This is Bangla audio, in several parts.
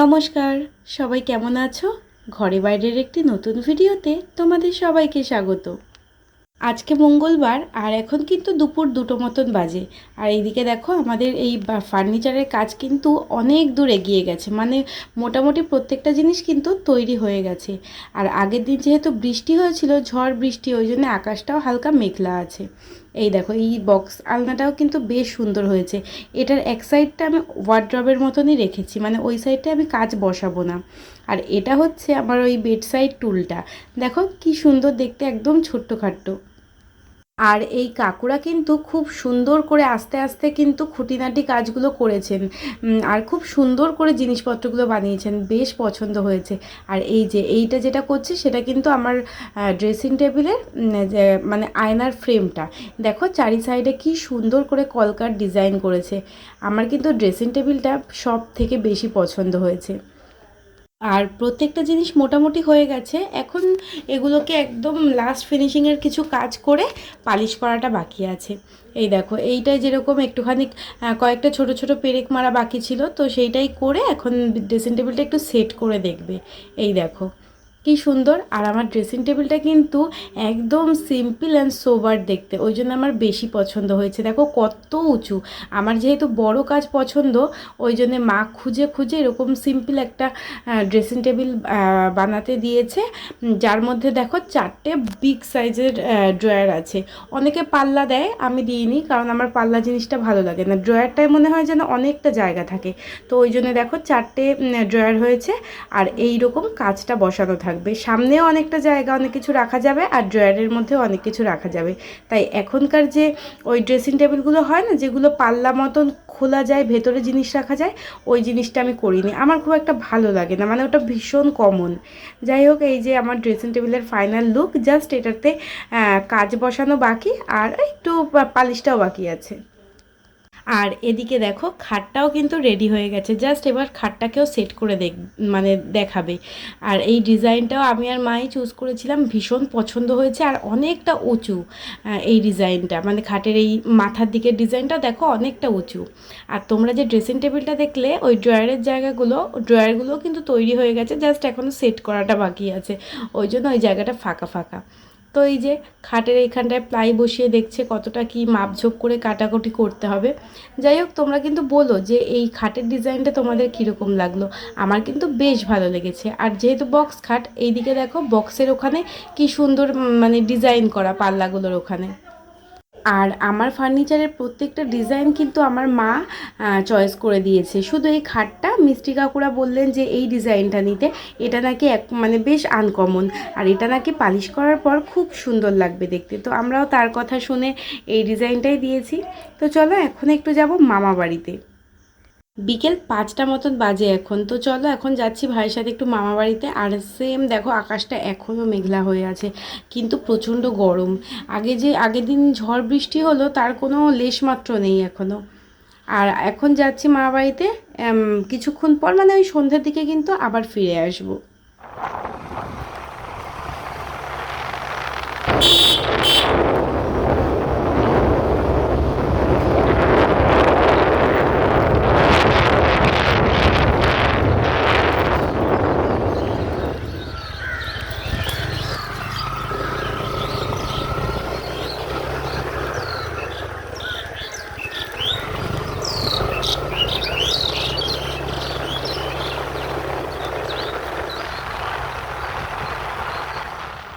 নমস্কার, সবাই কেমন আছো? ঘরে বাইরের একটি নতুন ভিডিওতে তোমাদের সবাইকে স্বাগত। আজকে মঙ্গলবার, আর এখন কিন্তু দুপুর দুটো মতন বাজে। আর এইদিকে দেখো, আমাদের এই ফার্নিচারের কাজ কিন্তু অনেক দূর এগিয়ে গেছে। মানে মোটামুটি প্রত্যেকটা জিনিস কিন্তু তৈরি হয়ে গেছে। আর আগের দিন যেহেতু বৃষ্টি হয়েছিল, ঝড় বৃষ্টি, ওই জন্য আকাশটাও হালকা মেঘলা আছে। এই দেখো, এই বক্স আলনাটাও কিন্তু বেশ সুন্দর হয়েছে। এটার এক সাইডটা আমি ওয়ার্ড্রবের মতনই রেখেছি মানে ওই সাইডটা আমি কাজ বসাবো না। আর এটা হচ্ছে আমার ওই বেড সাইড টুলটা দেখো কি সুন্দর দেখতে, একদম ছোট্টখাট্ট আর এই কাকুরা কিন্তু খুব সুন্দর করে আস্তে আস্তে কিন্তু খুঁটিনাটি কাজগুলো করেছেন। আর খুব সুন্দর করে জিনিসপত্রগুলো বানিয়েছেন, বেশ পছন্দ হয়েছে। আর এই যে, এইটা যেটা করছে, সেটা কিন্তু আমার ড্রেসিং টেবিলের মানে আয়নার ফ্রেমটা দেখো, চারি সাইডে কি সুন্দর করে কলকার ডিজাইন করেছে। আমার কিন্তু ড্রেসিং টেবিলটা সব থেকে বেশি পছন্দ হয়েছে। আর প্রত্যেকটা জিনিস মোটামুটি হয়ে গেছে। এখন এগুলোকে একদম লাস্ট ফিনিশিংয়ের কিছু কাজ করে পালিশ করাটা বাকি আছে। এই দেখো, এইটাই যেরকম একটুখানি কয়েকটা ছোট ছোট পেরেক মারা বাকি ছিল, তো সেইটাই করে এখন ড্রেসিং টেবিলটা একটু সেট করে দেখবে। এই দেখো কি সুন্দর। আর আমার ড্রেসিং টেবিলটা কিন্তু একদম সিম্পল অ্যান্ড সোবার দেখতে। ওই জন্য আমার বেশি পছন্দ হয়েছে। দেখো কত উঁচু। আমার যেহেতু বড় কাজ পছন্দ, ওই জন্যে মা খুঁজে খুঁজে এরকম সিম্পল একটা ড্রেসিং টেবিল বানাতে দিয়েছে। যার মধ্যে দেখো চারটে বিগ সাইজের ড্রয়ার আছে। অনেকে পাল্লা দেয়, আমি দিইনি কারণ আমার পাল্লা জিনিসটা ভালো লাগে না। ড্রয়ারটায় মনে হয় যেন অনেকটা জায়গা থাকে। তো ওই জন্য দেখো চারটে ড্রয়ার হয়েছে। আর এই রকম কাজটা বসানো থাকবে সামনেও অনেকটা জায়গা অনেক কিছু রাখা যাবে আর ড্রয়ারের মধ্যেও অনেক কিছু রাখা যাবে। তাই এখনকার যে ওই ড্রেসিং টেবিলগুলো হয় না, যেগুলো পাল্লা মতন খোলা যায়, ভেতরে জিনিস রাখা যায়, ওই জিনিসটা আমি করিনি। আমার খুব একটা ভালো লাগে না মানে ওটা ভীষণ কমন যাই হোক, এই যে আমার ড্রেসিং টেবিলের ফাইনাল লুক জাস্ট এটাতে কাজ বসানো বাকি আর একটু পালিশটাও বাকি আছে। আর এদিকে দেখো খাটটাও কিন্তু রেডি হয়ে গেছে। জাস্ট এবার খাটটাকেও সেট করে দেখ মানে দেখাবে। আর এই ডিজাইনটাও আমি আর মাই চুজ করেছিলাম, ভীষণ পছন্দ হয়েছে আর অনেকটা উঁচু এই ডিজাইনটা। মানে খাটের এই মাথার দিকের ডিজাইনটা দেখো অনেকটা উঁচু। আর তোমরা যে ড্রেসিং টেবিলটা দেখলে, ওই ড্রয়ারের জায়গাগুলো ড্রয়ারগুলো কিন্তু তৈরি হয়ে গেছে জাস্ট এখনও সেট করাটা বাকি আছে। ওই জন্য ওই জায়গাটা ফাঁকা ফাঁকা। তো এই যে খাটের এইখানটায় প্লাই বসিয়ে দেখছে কতটা কি মাপঝোপ করে কাটাকুটি করতে হবে। যাই হোক, তোমরা কিন্তু বলো যে এই খাটের ডিজাইনটা তোমাদের কীরকম লাগল। আমার কিন্তু বেশ ভালো লেগেছে। আর যেহেতু বক্স খাট, এইদিকে দেখো বক্সের ওখানে কি সুন্দর মানে ডিজাইন করা পাল্লাগুলোর ওখানে। আর আমার ফার্নিচারের প্রত্যেকটা ডিজাইন কিন্তু আমার মা চয়েস করে দিয়েছে। শুধু এই খাটটা মিষ্টি কাকুরা বললেন যে এই ডিজাইনটা নিতে, এটা নাকি এক মানে বেশ আনকমন আর এটা নাকি পালিশ করার পর খুব সুন্দর লাগবে দেখতে। তো আমরাও তার কথা শুনে এই ডিজাইনটাই দিয়েছি। তো চলো এখন একটু যাব মামা বাড়িতে। বিকেল পাঁচটা মতন বাজে এখন। তো চলো এখন যাচ্ছি ভাইয়ের সাথে একটু মামা বাড়িতে। আর সেম দেখো, আকাশটা এখনও মেঘলা হয়ে আছে, কিন্তু প্রচণ্ড গরম। আগে যে, আগের দিন ঝড় বৃষ্টি হলো, তার কোনো লেশমাত্র নেই এখনও আর এখন যাচ্ছি মামা বাড়িতে কিছুক্ষণ পর মানে ওই সন্ধ্যের দিকে কিন্তু আবার ফিরে আসব।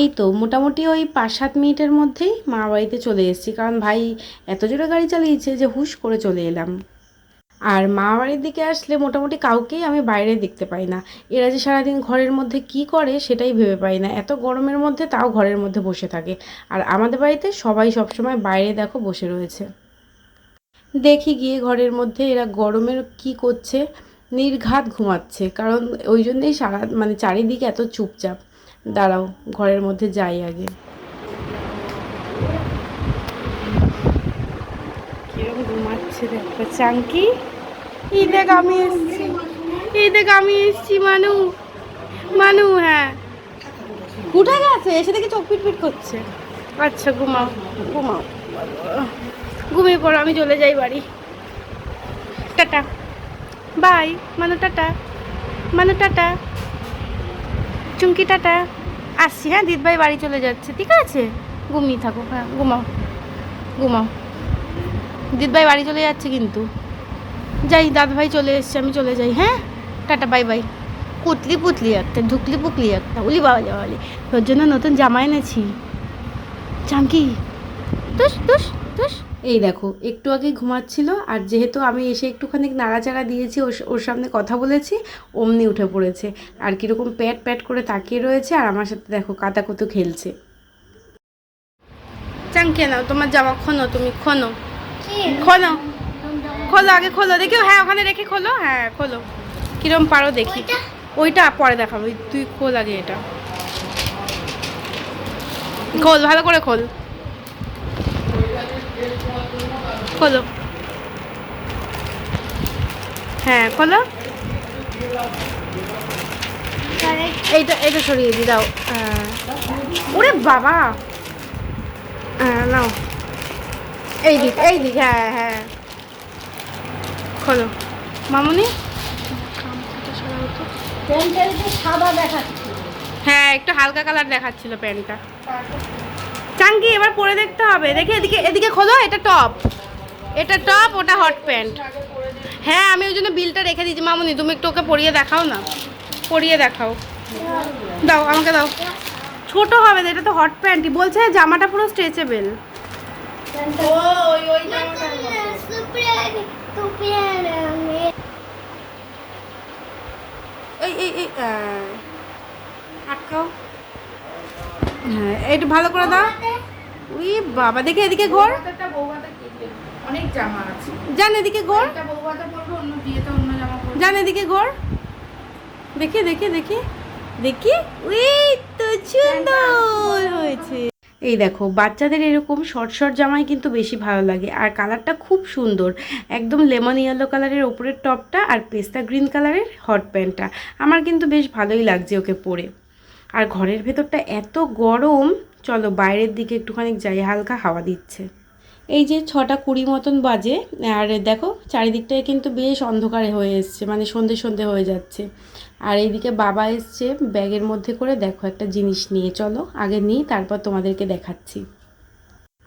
এই তো মোটামুটি ওই পাঁচ সাত মিনিটের মধ্যেই মা বাড়িতে চলে এসেছি। কারণ ভাই এত জোরে গাড়ি চালিয়েছে যে হুশ করে চলে এলাম। আর মা বাড়ির দিকে আসলে মোটামুটি কাউকেই আমি বাইরে দেখতে পাই না। এরা যে সারাদিন ঘরের মধ্যে কি করে সেটাই ভেবে পাই না। এত গরমের মধ্যে তাও ঘরের মধ্যে বসে থাকে। আর আমাদের বাড়িতে সবাই সবসময় বাইরে দেখো বসে রয়েছে। দেখি গিয়ে ঘরের মধ্যে এরা গরমের কি করছে, নির্ঘাত ঘুমাচ্ছে। কারণ ওই জন্যেই সারা মানে চারিদিকে এত চুপচাপ। দাঁড়াও ঘরের মধ্যে যাই আগে। কিরম ঘুমাচ্ছে দেখো চাঙ্কি? এই দেখ আমি এসছি। এই দেখ আমি এসছি মানু। মানু হ্যাঁ। উঠে গেছে এসে দেখি চোখ পিট করছে। আচ্ছা ঘুমাও। ঘুমাও। ঘুমিয়ে পড়ো আমি চলে যাই বাড়ি। Tata. Bye Manu tata. Manu tata. Chumki, tata. আসছি হ্যাঁ দিদভাই বাড়ি চলে যাচ্ছে। ঠিক আছে? ঘুমিয়ে থাকো হ্যাঁ ঘুমাও ঘুমাও। দিদভাই বাড়ি চলে যাচ্ছে কিন্তু। যাই দাদভাই চলে এসছে, আমি চলে যাই হ্যাঁ? Tata, bye bye. কুতলি পুতলি একটা, ঢুকলি পুকলি একটা, উলি, বাবা যাওয়ালি তোর জন্য নতুন জামা এনেছি। চামকি তুস তুস তুস এই দেখো একটু আগে ঘুমাচ্ছিল আর যেহেতু আমি এসে একটুখানি নাড়াচাড়া দিয়েছি ওর ওর সামনে কথা বলেছি অমনি উঠে পড়েছে। আর কীরকম প্যাট প্যাট করে তাকিয়ে রয়েছে আর আমার সাথে দেখো কাতাকুতু খেলছে। চাঙ্কে নাও তোমার জামা খোনো তুমি খোনো। খোলো খোলো আগে খোলো দেখি হ্যাঁ ওখানে রেখে খোলো? হ্যাঁ খোলো। কিরম পারো দেখি। ওইটা? পরে দেখাবো। তুই খোল আগে এটা। খোল ভালো করে খোল। খোলো। হ্যাঁ খোলো। এইটা এটা সরিয়ে দি দাও। ওরে বাবা! হ্যাঁ নাও। এই দিক এই দিক হ্যাঁ হ্যাঁ। খোলো। মামুনি? হ্যাঁ একটু হালকা কালার দেখাচ্ছিল প্যান্টটা। চাঙ্কি এবার পরে দেখতে হবে। দেখে এদিকে এদিকে খোলো এটা টপ। এটা টপ ওটা হট প্যান্ট। হ্যাঁ আমি ওই জন্য বিলটা রেখে দিয়েছি। মামুনি তুমি একটু ওকে পরিয়ে দেখাও না। পরিয়ে দেখাও। দাও আমাকে দাও। ছোট হবে না, এটা তো হট প্যান্টই। বলছে জামাটা পুরো স্ট্রেচেবল। এই এই এই আটকাও। হ্যাঁ একটু ভালো করে দাও। উই বাবা দেখে এদিকে ঘোর। অনেক জামা আছে। জান এদিকে ঘোর একটা পরবে অন্য বিয়েতে অন্য জামা পরবে। এদিকে ঘোর দেখি দেখি দেখি। দেখি। উই তো সুন্দর হয়েছে। এই দেখো বাচ্চাদের এরকম শর্ট শর্ট জামাই কিন্তু বেশি ভালো লাগে। আর কালারটা খুব সুন্দর। একদম লেমন ইয়েলো কালারের ওপরের টপটা আর পেস্তা গ্রিন কালারের হট প্যান্টটা আমার কিন্তু বেশ ভালোই লাগছে ওকে পরে। আর ঘরের ভেতরটা এত গরম। চলো বাইরের দিকে একটুখানি যাই হালকা হাওয়া দিচ্ছে। এই যে ছটা কুড়ি মতন বাজে, আর দেখো চারিদিকটায় কিন্তু বেশ অন্ধকারে হয়ে এসছে মানে সন্ধে সন্ধে হয়ে যাচ্ছে। আর এইদিকে বাবা এসছে ব্যাগের মধ্যে করে, দেখো একটা জিনিস নিয়ে, চলো আগে নিই, তারপর তোমাদেরকে দেখাচ্ছি।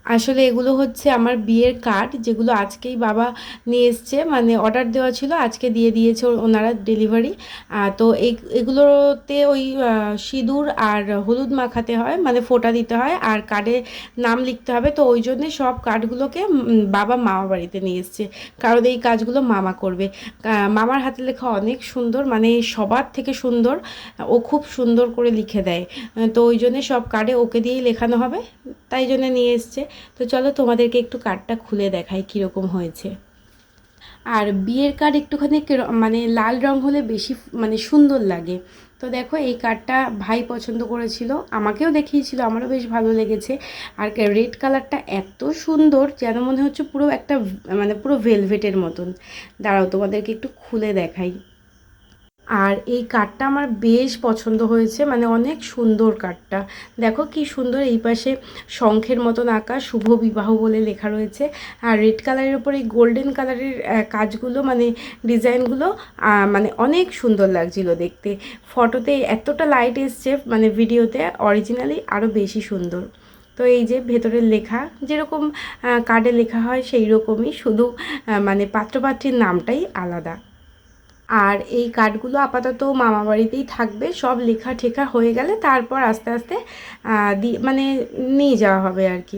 আসলে এগুলো হচ্ছে আমার বিয়ের কার্ড যেগুলো আজকেই বাবা নিয়ে এসছে। মানে অর্ডার দেওয়া ছিল, আজকে দিয়ে দিয়েছে ওনারা ডেলিভারি তো এগুলোতে ওই সিঁদুর আর হলুদ মাখাতে হয় মানে ফোঁটা দিতে হয় আর কার্ডে নাম লিখতে হবে। তো ওই জন্যে সব কার্ডগুলোকে বাবা মামা বাড়িতে নিয়ে এসছে। কারণ এই কাজগুলো মামা করবে। মামার হাতে লেখা অনেক সুন্দর মানে সবার থেকে সুন্দর। ও খুব সুন্দর করে লিখে দেয়। তো ওই জন্যে সব কার্ডে ওকে দিয়েই লেখানো হবে। তাই জন্যে নিয়ে এসছে। তো চলো তোমাদেরকে একটু কার্ডটা খুলে দেখাই কীরকম হয়েছে। আর বিয়ের কার্ড একটুখানি মানে লাল রং হলে বেশি মানে সুন্দর লাগে। তো দেখো এই কার্ডটা ভাই পছন্দ করেছিল, আমাকেও দেখিয়েছিল, আমারও বেশ ভালো লেগেছে। আর রেড কালারটা এত সুন্দর যেন মনে হচ্ছে পুরো একটা মানে পুরো ভেলভেটের মতন। দাঁড়াও তোমাদেরকে একটু খুলে দেখাই। আর এই কার্ডটা আমার বেশ পছন্দ হয়েছে মানে অনেক সুন্দর কার্ডটা দেখো কি সুন্দর এই পাশে শঙ্খের মতন আঁকা শুভ বিবাহ বলে লেখা রয়েছে। আর রেড কালারের উপর এই গোল্ডেন কালারের কাজগুলো মানে ডিজাইনগুলো মানে অনেক সুন্দর লাগছিল দেখতে। ফটোতে এতটা লাইট এসছে মানে ভিডিওতে অরিজিনালি আরও বেশি সুন্দর। তো এই যে ভেতরের লেখা, যেরকম কার্ডে লেখা হয় সেই রকমই শুধু মানে পাত্রপাত্রীর নামটাই আলাদা। আর এই কার্ডগুলো আপাতত মামা বাড়িতেই থাকবে। সব লেখা ঠেখা হয়ে গেলে তারপর আস্তে আস্তে মানে নিয়ে যাওয়া হবে আর কি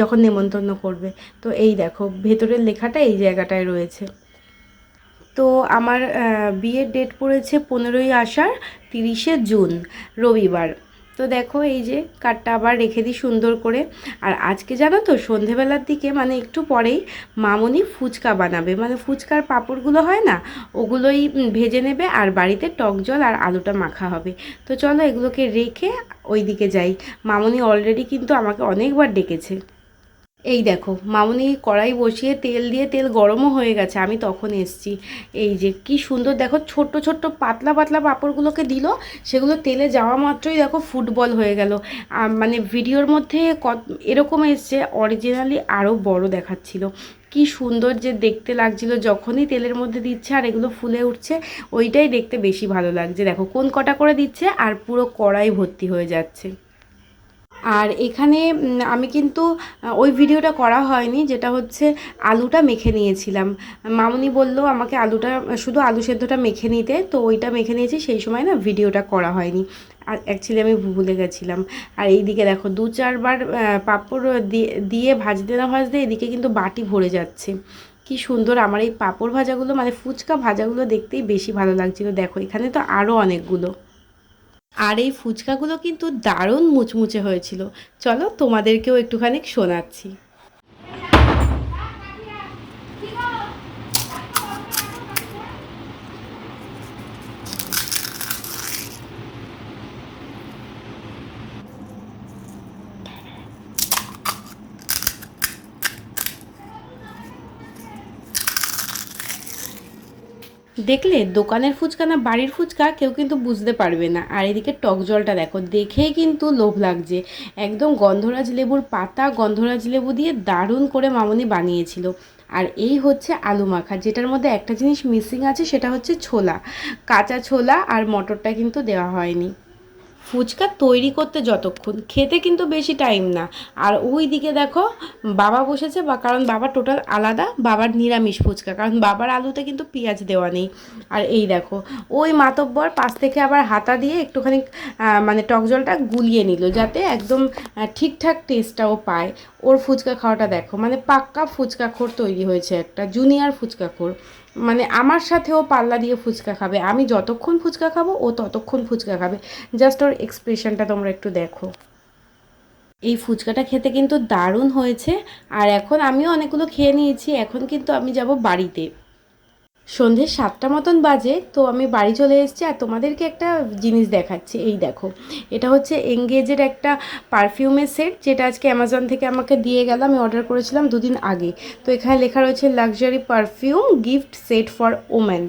যখন নেমন্তন্ন করবে। তো এই দেখো, ভেতরের লেখাটা এই জায়গাটায় রয়েছে। তো আমার বিয়ের ডেট পড়েছে পনেরোই আষাঢ় তিরিশে জুন, রবিবার। তো দেখো, এই যে কাঠটা আবার রেখে দিই সুন্দর করে। আর আজকে জানো তো, সন্ধেবেলার দিকে মানে একটু পরেই মামনি ফুচকা বানাবে। মানে ফুচকার পাঁপড়গুলো হয় না, ওগুলোই ভেজে নেবে আর বাড়িতে টক জল আর আলুটা মাখা হবে। তো চলো এগুলোকে রেখে ওই দিকে যাই। মামনি অলরেডি কিন্তু আমাকে অনেকবার ডেকেছে। এই দেখো, মামনি কড়াই বসিয়ে তেল দিয়ে তেল গরমও হয়ে গেছে, আমি তখন এসছি। এই যে কি সুন্দর, দেখো ছোট্ট ছোট্ট পাতলা পাতলা পাঁপড়গুলোকে দিল, সেগুলো তেলে যাওয়া মাত্রই দেখো ফুটবল হয়ে গেল। মানে ভিডিওর মধ্যে কত, এরকম এসছে অরিজিনালি আরও বড় দেখাচ্ছিল। কি সুন্দর যে দেখতে লাগছিল, যখনই তেলের মধ্যে দিচ্ছে আর এগুলো ফুলে উঠছে, ওইটাই দেখতে বেশি ভালো লাগছে। দেখো কোন কটা করে দিচ্ছে আর পুরো কড়াই ভর্তি হয়ে যাচ্ছে। আর এখানে আমি কিন্তু ওই ভিডিওটা করা হয়নি, যেটা হচ্ছে আলুটা মেখে নিয়েছিলাম। মামনি বলল, আমাকে আলুটা, শুধু আলু সেদ্ধটা মেখে নিতে। তো ওইটা মেখে নিয়েছি, সেই সময় না ভিডিওটা করা হয়নি। আর অ্যাকচুয়ালি আমি ভুলে গেছিলাম। আর এইদিকে দেখো, দু চারবার পাঁপড় দিয়ে দিয়ে ভাজতে না ভাজতে এদিকে কিন্তু বাটি ভরে যাচ্ছে। কি সুন্দর, আমার এই পাঁপড় ভাজাগুলো মানে ফুচকা ভাজাগুলো দেখতেই বেশি ভালো লাগছিল। দেখো, এখানে তো আরও অনেকগুলো। আর এই ফুচকাগুলো কিন্তু দারুণ মুচমুচে হয়েছিল। চলো তোমাদেরকেও একটুখানি শোনাচ্ছি। দেখলে দোকানের ফুচকা না বাড়ির ফুচকা কেউ কিন্তু বুঝতে পারবে না। আর এদিকে টক জলটা দেখো, দেখেই কিন্তু লোভ লাগছে। একদম গন্ধরাজ লেবুর পাতা, গন্ধরাজ লেবু দিয়ে দারুণ করে মামনি বানিয়েছিল। আর এই হচ্ছে আলু মাখা, যেটার মধ্যে একটা জিনিস মিসিং আছে, সেটা হচ্ছে ছোলা। কাঁচা ছোলা আর মটরটা কিন্তু দেওয়া হয়নি। ফুচকা তৈরি করতে যতক্ষণ, খেতে কিন্তু বেশি টাইম না। আর ওই দিকে দেখো, বাবা বসেছে, বা কারণ বাবা টোটাল আলাদা, বাবার নিরামিষ ফুচকা, কারণ বাবার আলুতে কিন্তু পেঁয়াজ দেওয়া নেই। আর এই দেখো, ওই মাতব্বর পাশ থেকে আবার হাতা দিয়ে একটুখানি মানে টক জলটা গুলিয়ে নিল, যাতে একদম ঠিকঠাক টেস্টটাও পায়। ওর ফুচকা খাওয়াটা দেখো মানে পাক্কা ফুচকাখোর তৈরি হয়েছে একটা জুনিয়র ফুচকাখোর। মানে আমার সাথেও পাল্লা দিয়ে ফুচকা খাবে। আমি যতক্ষণ ফুচকা খাব, ও ততক্ষণ ফুচকা খাবে। জাস্ট ওর এক্সপ্রেশনটা তোমরা একটু দেখো। এই ফুচকাটা খেতে কিন্তু দারুণ হয়েছে। আর এখন আমিও অনেকগুলো খেয়ে নিয়েছি। এখন কিন্তু আমি যাব বাড়িতে। সন্ধে সাতটা মতন বাজে, তো আমি বাড়ি চলে এসেছি আর তোমাদেরকে একটা জিনিস দেখাচ্ছি। এই দেখো, এটা হচ্ছে এঙ্গেজের একটা পারফিউমের সেট যেটা আজকে অ্যামাজন থেকে আমাকে দিয়ে গেল। আমি অর্ডার করেছিলাম দুদিন আগে। তো এখানে লেখা রয়েছে luxury perfume gift set for women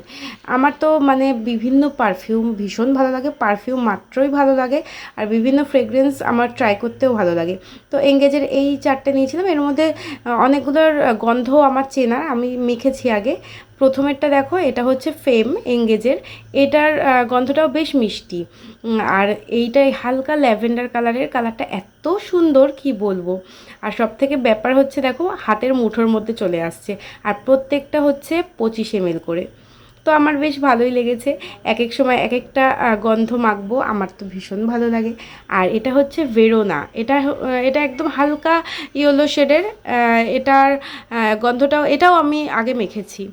আমার তো মানে বিভিন্ন পারফিউম ভীষণ ভালো লাগে পারফিউম মাত্রই ভালো লাগে, আর বিভিন্ন ফ্রেগরেন্স আমার ট্রাই করতেও ভালো লাগে। তো এঙ্গেজের এই চারটে নিয়েছিলাম। এর মধ্যে অনেকগুলোর গন্ধ আমার চেনা আমি মেখেছি আগে। প্রথমেরটা দেখো, এটা হচ্ছে ফেম, এঙ্গেজের। এটার গন্ধটাও বেশ মিষ্টি। আর এইটাই হালকা ল্যাভেন্ডার কালারের, কালারটা এত সুন্দর, কি বলব? আর সব থেকে ব্যাপার হচ্ছে, দেখো, হাতের মুঠোর মধ্যে চলে আসছে। আর প্রত্যেকটা হচ্ছে পঁচিশ এম করে। তো আমার বেশ ভালোই লেগেছে। এক এক সময় এক একটা গন্ধ মাখবো, আমার তো ভীষণ ভালো লাগে। আর এটা হচ্ছে ভেরোনা এটা এটা একদম হালকা ইয়েলো শেডের এটার গন্ধটাও, এটাও আমি আগে মেখেছি।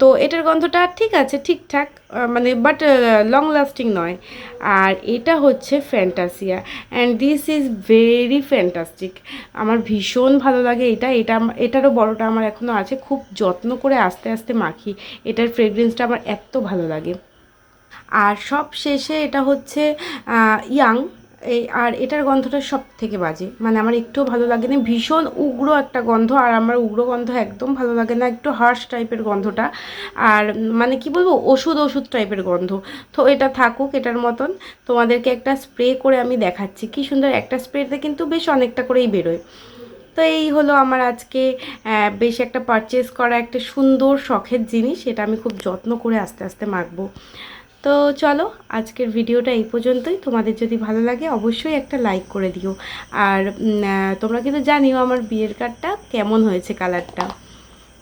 তো এটার গন্ধটা ঠিক আছে, ঠিকঠাক মানে বাট লং লাস্টিং নয়। আর এটা হচ্ছে fantasia and this is very fantastic আমার ভীষণ ভালো লাগে এটা এটা এটারও বড়টা আমার এখনও আছে, খুব যত্ন করে আস্তে আস্তে মাখি। এটার ফ্রেগরেন্সটা আমার এত ভালো লাগে। আর সব শেষে এটা হচ্ছে ইয়াং এই, আর এটার গন্ধটা সব থেকে বাজে। মানে আমার একটুও ভালো লাগে না ভীষণ উগ্র একটা গন্ধ, আর আমার উগ্র গন্ধ একদম ভালো লাগে না। একটু হার্শ টাইপের গন্ধটা। আর মানে কি বলব, ওষুধ ওষুধ টাইপের গন্ধ। তো এটা থাকুক, এটার মতন। তোমাদেরকে একটা স্প্রে করে আমি দেখাচ্ছি। কি সুন্দর একটা স্প্রেতে কিন্তু বেশ অনেকটা করেই বেরোয়। তো এই হলো আমার আজকে বেশ একটা পারচেস করা একটা সুন্দর শখের জিনিস। এটা আমি খুব যত্ন করে আস্তে আস্তে মাখবো। তো চলো, আজকের ভিডিওটা এই পর্যন্তই। তোমাদের যদি ভালো লাগে, অবশ্যই একটা লাইক করে দিও। আর তোমরা কিন্তু জানিও আমার বিয়ের কার্ডটা কেমন হয়েছে কালারটা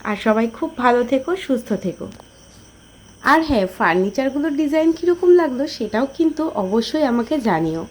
আর সবাই খুব ভালো থেকো, সুস্থ থেকো। আর হ্যাঁ ফার্নিচারগুলোর ডিজাইন কীরকম লাগল সেটাও কিন্তু অবশ্যই আমাকে জানিও।